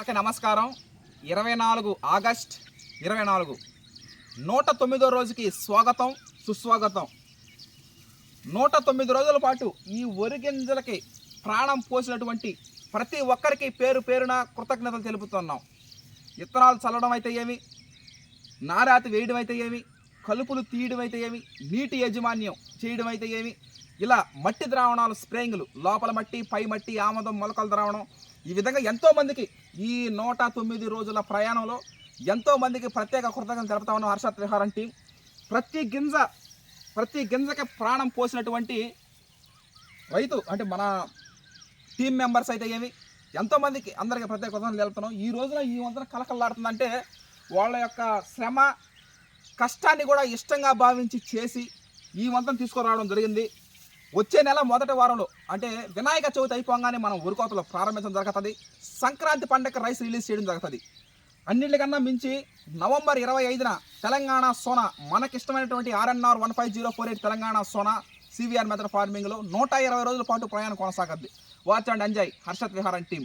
అందరికీ నమస్కారం. ఇరవై నాలుగు ఆగస్ట్ ఇరవై నాలుగు. నూట తొమ్మిదో రోజుకి స్వాగతం సుస్వాగతం. నూట తొమ్మిది రోజుల పాటు ఈ వరి గింజలకి ప్రాణం పోసినటువంటి ప్రతి ఒక్కరికి పేరు పేరున కృతజ్ఞతలు తెలుపుతున్నాం. విత్తనాలు చల్లడం అయితే ఏమి? నారాతి వేయడం అయితే ఏమి? కలుపులు తీయడం అయితే ఏమి? నీటి యాజమాన్యం చేయడం అయితే ఏమి? ఇలా మట్టి ద్రావణాలు స్ప్రేయింగ్లు లోపల మట్టి పై మట్టి ఆమదం మొలకల ద్రావణం. ఈ విధంగా ఎంతోమందికి ఈ నూట తొమ్మిది రోజుల ప్రయాణంలో ఎంతోమందికి ప్రత్యేక కృతజ్ఞతలు తెలుపుతా ఉన్నాం హర్షత్ విహారం టీం. ప్రతి గింజ ప్రతి గింజకి ప్రాణం పోసినటువంటి రైతు అంటే మన టీం మెంబర్స్ అయితే ఏమి ఎంతోమందికి అందరికీ ప్రత్యేక కృతజ్ఞతలు తెలుపుతున్నాం. ఈ రోజున ఈ వంతున కలకల్లాడుతుందంటే వాళ్ళ యొక్క శ్రమ కష్టాన్ని కూడా ఇష్టంగా భావించి చేసి ఈ వంతం తీసుకురావడం జరిగింది. వచ్చే నెల మొదటి వారంలో అంటే వినాయక చవితి అయిపోగానే మనం ఉరుకోతలు ప్రారంభించడం జరుగుతుంది. సంక్రాంతి పండగ రైస్ రిలీజ్ చేయడం జరుగుతుంది. అన్నిటికన్నా మించి నవంబర్ ఇరవై ఐదున Telangana Sona మనకిష్టమైనటువంటి RNR one five zero four eight Telangana Sona CVR method ఫార్మింగ్లో నూట ఇరవై రోజుల పాటు ప్రయాణం కొనసాగద్ది. Watch and enjoy Harshat Viharam team